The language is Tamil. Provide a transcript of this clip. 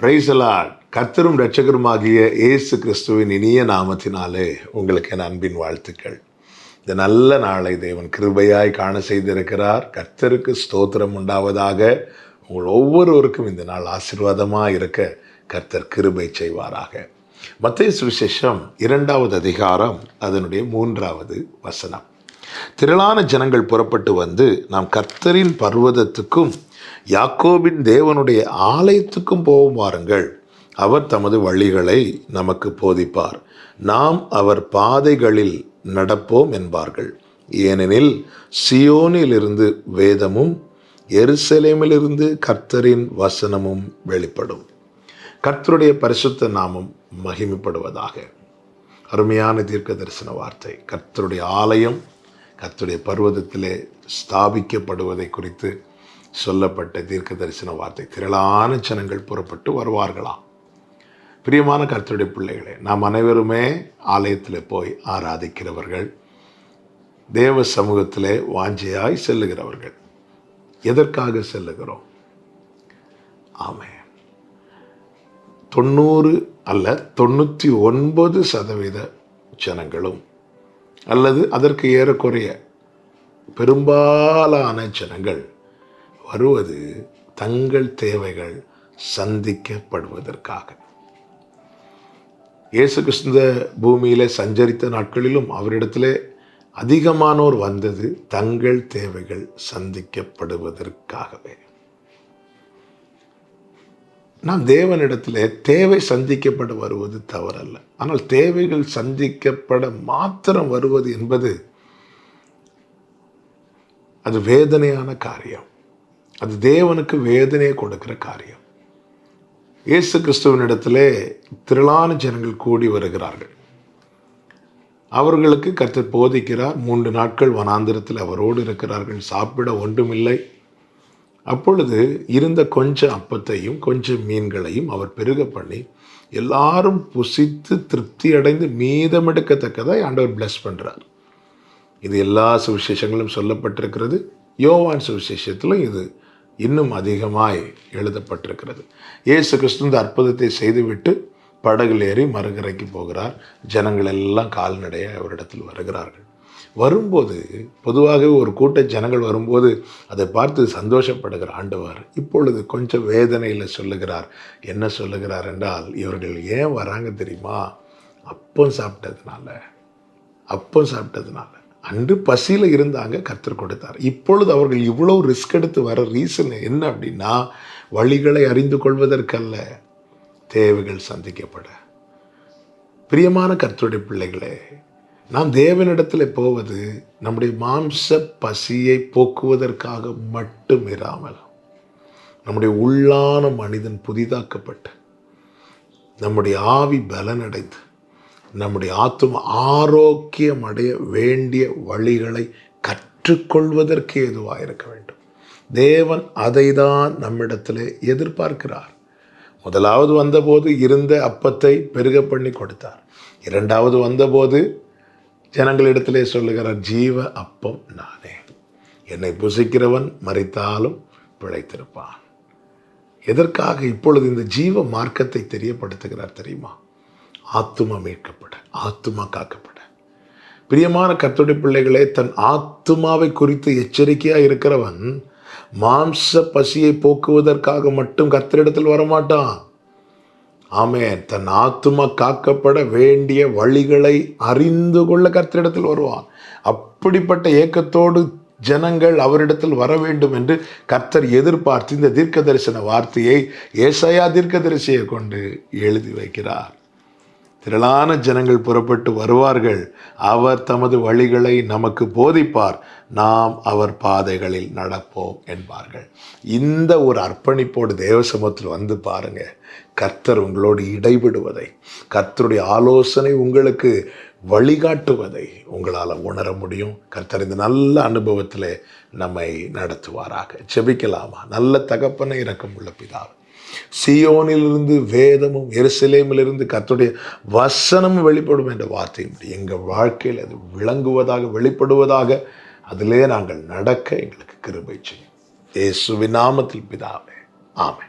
பிரைசலாட் கர்த்தரும் ரட்சகருமாகிய இயேசு கிறிஸ்துவின் இனிய நாமத்தினாலே உங்களுக்கு என் அன்பின் வாழ்த்துக்கள். இந்த நல்ல நாளை தேவன் கிருபையாய் காண செய்திருக்கிறார். கர்த்தருக்கு ஸ்தோத்திரம் உண்டாவதாக உங்கள் ஒவ்வொருவருக்கும் இந்த நாள் ஆசீர்வாதமாக இருக்க கர்த்தர் கிருபை செய்வாராக. மத்திய சுவிசேஷம் இரண்டாவது அதிகாரம் அதனுடைய மூன்றாவது வசனம். திரளான ஜனங்கள் புறப்பட்டு வந்து நாம் கர்த்தரின் பர்வதத்துக்கும் யாக்கோபின் தேவனுடைய ஆலயத்துக்கும் போகும் வாருங்கள். அவர் தமது வழிகளை நமக்கு போதிப்பார். நாம் அவர் பாதைகளில் நடப்போம் என்பார்கள். ஏனெனில் சியோனிலிருந்து வேதமும் எருசலேமிலிருந்து கர்த்தரின் வசனமும் வெளிப்படும். கர்த்தருடைய பரிசுத்த நாமம் மகிமைப்படுவதாக. அருமையான தீர்க்க தரிசன வார்த்தை. கர்த்தருடைய ஆலயம் கர்த்தருடைய பர்வதத்திலே ஸ்தாபிக்கப்படுவதை குறித்து சொல்லப்பட்ட தீர்க்க தரிசன வார்த்தை. திரளான ஜனங்கள் புறப்பட்டு வருவார்களாம். பிரியமான கர்த்தருடைய பிள்ளைகளே நாம் அனைவருமே ஆலயத்தில் போய் ஆராதிக்கிறவர்கள் தேவ சமூகத்திலே வாஞ்சையாய் செல்லுகிறவர்கள். எதற்காக செல்லுகிறோம்? ஆமே தொண்ணூறு அல்ல தொண்ணூற்றி ஒன்பது சதவீத ஜனங்களும் அல்லது அதற்கு ஏறக்குறைய பெரும்பாலான ஜனங்கள் வருவது தங்கள் தேவைகள் சந்திக்கப்படுவதற்காக. இயேசு கிருஷ்ண பூமியில் சஞ்சரித்த நாட்களிலும் அவரிடத்திலே அதிகமானோர் வந்தது தங்கள் தேவைகள் சந்திக்கப்படுவதற்காகவே. நாம் தேவனிடத்தில் தேவை சந்திக்கப்பட வருவது தவறல்ல. ஆனால் தேவைகள் சந்திக்கப்பட மாத்திரம் வருவது என்பது அது வேதனையான காரியம். அது தேவனுக்கு வேதனையை கொடுக்கிற காரியம். இயேசு கிறிஸ்துவனிடத்திலே திரளான ஜனங்கள் கூடி வருகிறார்கள். அவர்களுக்கு கர்த்தர் போதிக்கிறார். மூன்று நாட்கள் வனாந்திரத்தில் அவரோடு இருக்கிறார்கள். சாப்பிட ஒன்றுமில்லை. அப்பொழுது இருந்த கொஞ்சம் அப்பத்தையும் கொஞ்சம் மீன்களையும் அவர் பெருக பண்ணி எல்லாரும் புசித்து திருப்தி அடைந்து மீதமெடுக்கத்தக்கதாக ஆண்டவர் பிளஸ் பண்ணுறார் இது எல்லா சுவிசேஷங்களும் சொல்லப்பட்டிருக்கிறது. யோவான் சுவிசேஷத்திலும் இது இன்னும் அதிகமாய் எழுதப்பட்டிருக்கிறது. இயேசு கிறிஸ்து இந்த அற்புதத்தை செய்துவிட்டு படகுல ஏறி மறுகரைக்கு போகிறார். ஜனங்கள் எல்லாம் கால்நடையாக அவரிடத்தில் வருகிறார்கள். வரும்போது பொதுவாகவே ஒரு கூட்ட ஜனங்கள் வரும்போது அதை பார்த்து சந்தோஷப்படுகிற ஆண்டவர் இப்பொழுது கொஞ்சம் வேதனையில் சொல்லுகிறார். என்ன சொல்லுகிறார் என்றால் இவர்கள் ஏன் வராங்க தெரியுமா? அப்பம் சாப்பிட்டதுனால. அப்பம் சாப்பிட்டதுனால. அன்று பசியில் இருந்தாங்க கற்றுக் கொடுத்தார். இப்பொழுது அவர்கள் இவ்வளோ ரிஸ்க் எடுத்து வர ரீசன் என்ன அப்படின்னா வழிகளை அறிந்து கொள்வதற்கல்ல தேவைகள் சந்திக்கப்பட. பிரியமான கர்த்தருடைய பிள்ளைகளே நாம் தேவனிடத்தில் போவது நம்முடைய மாம்ச பசியை போக்குவதற்காக மட்டும் இராமல் நம்முடைய உள்ளான மனிதன் புதிதாக்கப்பட்டு நம்முடைய ஆவி பலனடைந்து நம்முடைய ஆத்தும ஆரோக்கியம் அடைய வேண்டிய வழிகளை கற்றுக்கொள்வதற்கு எதுவாக இருக்க வேண்டும். தேவன் அதை தான் நம்மிடத்தில் எதிர்பார்க்கிறார். முதலாவது வந்தபோது இருந்த அப்பத்தை பெருக பண்ணி கொடுத்தார். இரண்டாவது வந்தபோது ஜனங்களிடத்திலே சொல்லுகிறார் ஜீவ அப்பம் நானே. என்னை புசிக்கிறவன் மறித்தாலும் பிழைத்திருப்பான். எதற்காக இப்பொழுது இந்த ஜீவ மார்க்கத்தை தெரியப்படுத்துகிறார் தெரியுமா? ஆத்துமா மீட்கப்பட ஆத்துமா காக்கப்பட. பிரியமான கத்துடைய பிள்ளைகளே தன் ஆத்துமாவை குறித்து எச்சரிக்கையாக இருக்கிறவன் மாம்ச பசியை போக்குவதற்காக மட்டும் கத்திரிடத்தில் வரமாட்டான். ஆமே தன் ஆத்துமா காக்கப்பட வேண்டிய வழிகளை அறிந்து கொள்ள கர்த்தரிடத்தில் வருவான். அப்படிப்பட்ட ஏக்கத்தோடு ஜனங்கள் அவரிடத்தில் வர வேண்டும் என்று கர்த்தர் எதிர்பார்த்து இந்த தீர்க்க தரிசன வார்த்தையை ஏசையா தீர்க்க தரிசியை கொண்டு எழுதி வைக்கிறார். திரளான ஜனங்கள் புறப்பட்டு வருவார்கள். அவர் தமது வழிகளை நமக்கு போதிப்பார். நாம் அவர் பாதைகளில் நடப்போம் என்பார்கள். இந்த ஒரு அர்ப்பணிப்போடு தேவசமத்தில் வந்து பாருங்க. கர்த்தர் உங்களோடு இடைவிடுவதை கர்த்தருடைய ஆலோசனை உங்களுக்கு வழிகாட்டுவதை உங்களால் உணர முடியும். கர்த்தர் இந்த நல்ல அனுபவத்தில் நம்மை நடத்துவாராக. செபிக்கலாமா நல்ல தகப்பனை இறக்கம் உள்ள பிதாவை. சியோனிலிருந்து வேதமும் எருசலேமிலிருந்து கத்துடைய வசனமும் வெளிப்படும் என்ற வார்த்தை எங்கள் வாழ்க்கையில் அது விளங்குவதாக வெளிப்படுவதாக அதிலே நாங்கள் நடக்க எங்களுக்கு கிருபை செய்யும். இயேசுவின் நாமத்தில் பிதாவே. ஆமை